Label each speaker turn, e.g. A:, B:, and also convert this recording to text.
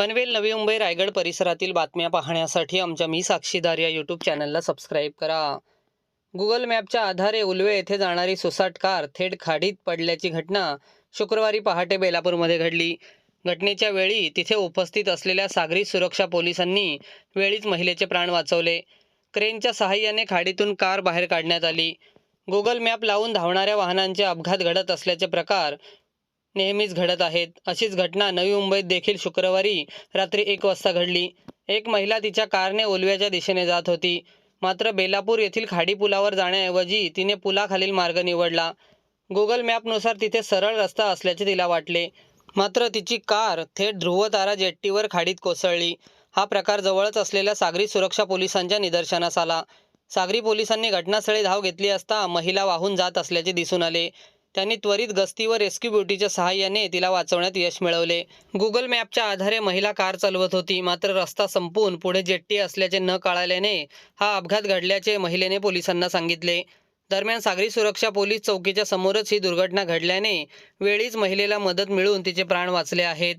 A: पनवेल नवी मुंबई रायगड परिसरातील बातम्या पाहण्यासाठी आमच्या मी साक्षीदार या यूट्यूब चॅनलला सबस्क्राईब करा. गुगल मॅपच्या आधारे उलवे येथे जाणारी सुसाट कार थेट खाडीत पडल्याची घटना शुक्रवारी पहाटे बेलापूरमध्ये घडली. घटनेच्या वेळी तिथे उपस्थित असलेल्या सागरी सुरक्षा पोलिसांनी वेळीच महिलेचे प्राण वाचवले. क्रेनच्या सहाय्याने खाडीतून कार बाहेर काढण्यात आली. गुगल मॅप लावून धावणाऱ्या वाहनांचे अपघात घडत असल्याचे प्रकार नेहमीच घडत आहेत. अशीच घटना नवी मुंबईत देखील शुक्रवारी रात्री एक वाजता घडली. एक महिला तिच्या कारने ओलव्याच्या दिशेने जात होती. मात्र बेलापूर येथील खाडी पुलावर जाण्याऐवजी तिने पुलाखालील मार्ग निवडला. गुगल मॅपनुसार तिथे सरळ रस्ता असल्याचे तिला वाटले. मात्र तिची कार थेट ध्रुवतारा जेट्टीवर खाडीत कोसळली. हा प्रकार जवळच असलेल्या सागरी सुरक्षा पोलिसांच्या निदर्शनास आला. सागरी पोलिसांनी घटनास्थळी धाव घेतली असता महिला वाहून जात असल्याचे दिसून आले. त्यांनी त्वरित गस्ती व रेस्क्यू ब्युटीच्या सहाय्याने तिला वाचवण्यात यश मिळवले. गुगल मॅपच्या आधारे महिला कार चालवत होती. मात्र रस्ता संपून पुढे जेट्टी असल्याचे न कळाल्याने हा अपघात घडल्याचे महिलेने पोलिसांना सांगितले. दरम्यान सागरी सुरक्षा पोलीस चौकीच्या समोरच ही दुर्घटना घडल्याने वेळीच महिलेला मदत मिळून तिचे प्राण वाचले आहेत.